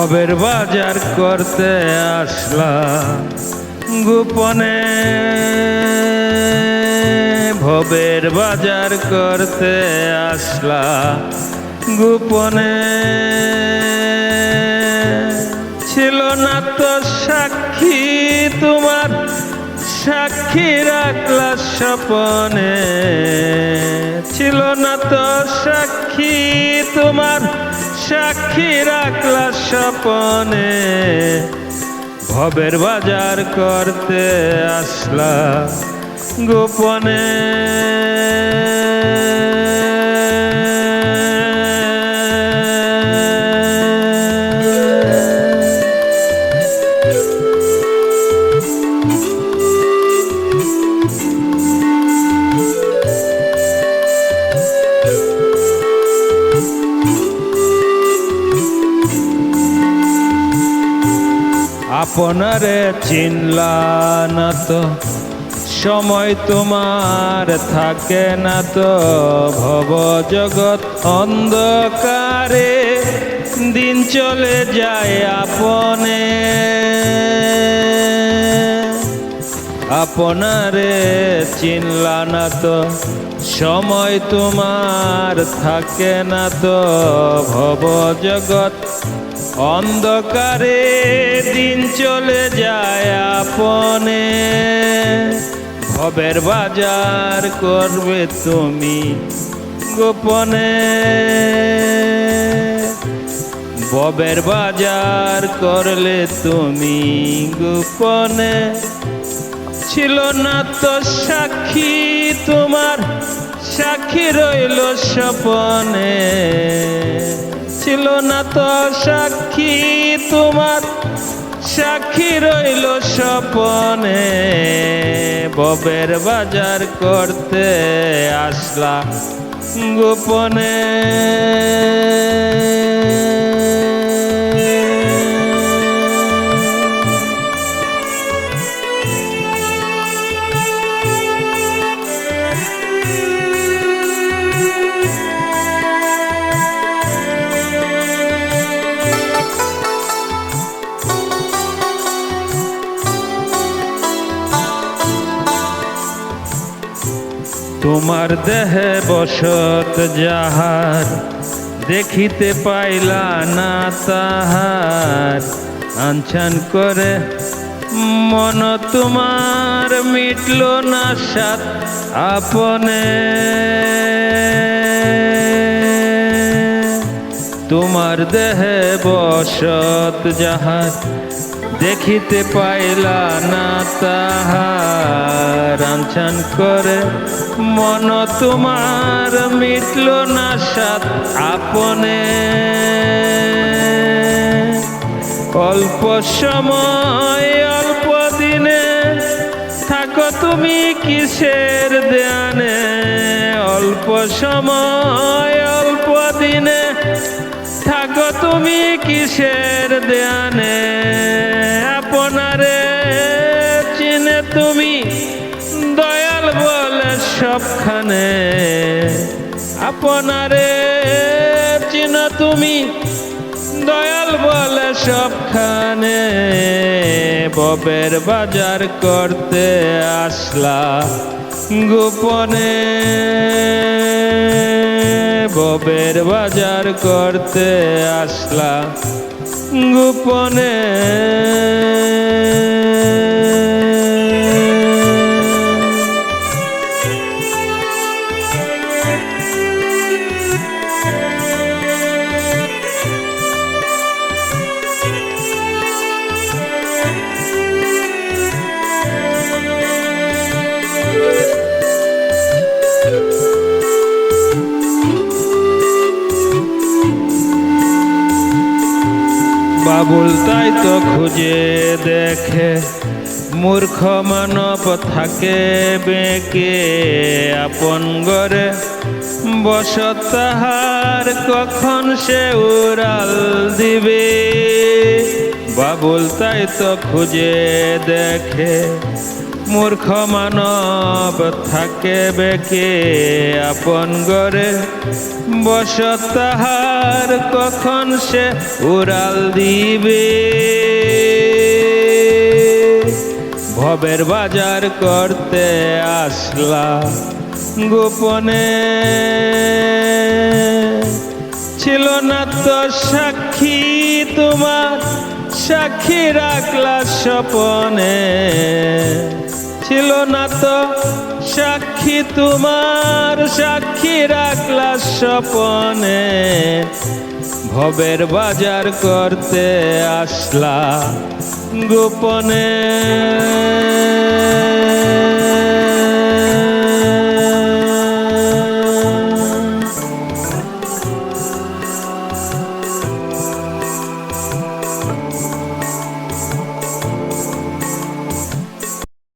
ভবের বাজার করতে আসলা গোপনে। ভবের বাজার করতে আসলা গোপনে। ছিল না তো সাক্ষী, তোমার সাক্ষী রাখলা স্বপনে। ছিল না তো সাক্ষী, তোমার সাক্ষী রাখলা স্বপনে। ভবের বাজার করতে আসলা গোপনে। আপনারে চিনলা না তো, সময় তোমার থাকে না তো। ভব জগৎ অন্ধকারে দিন চলে যায় আপনে। আপনারে চিনলা না তো, সময় তোমার থাকে না তো। ভব জগৎ অন্ধকারে দিন চলে যায় আপনে। ভবের বাজার করবে তুমি গোপনে। ববের বাজার করলে তুমি গোপনে। ছিল না তো সাক্ষী, তোমার সাক্ষী রইল স্বপনে। ছিল না তো সাক্ষী তোমার। সাক্ষী রইল স্বপনে। ববের বাজার করতে আসলা গোপনে। তোমার দেহে বসত যাহার, দেখিতে পাইলা না তাহার। আনছান করে মন তোমার মিটল না সাত আপনে। তোমার দেহে বসত যাহার, দেখিতে পাইলা না তাহার। আনছান করে। মন তোমার মিটল না সাত আপনে। অল্প সময়, অল্প দিনে থাকো তুমি কিসের দেয়ানে অল্প সময়, অল্প দিনে থাকো তুমি কিসের দেয়ানে সবখানে। আপনারে চিন তুমি, দয়াল বলে সবখানে। ববের বাজার করতে আসলা গোপনে। ববের বাজার করতে আসলা গোপনে। বাবুল তাই তো খুঁজে দেখে, মূর্খ মানব থাকে বেঁকে। আপন গরে বসত তাহার কখন সে উড়াল দিবে? বাবুল তাই তো খুঁজে দেখে মূর্খ মানব থাকে বেকে আপন গরে বস তাহার কখন সে উড়াল দিবে? ভবের বাজার করতে আসলা গোপনে। ছিল না তো সাক্ষী, তোমার সাক্ষী রাখলা স্বপনে। ছিল না তো সাক্ষী তোমার সাক্ষী রাখলা স্বপনে। ভবের বাজার করতে আসলা গোপনে।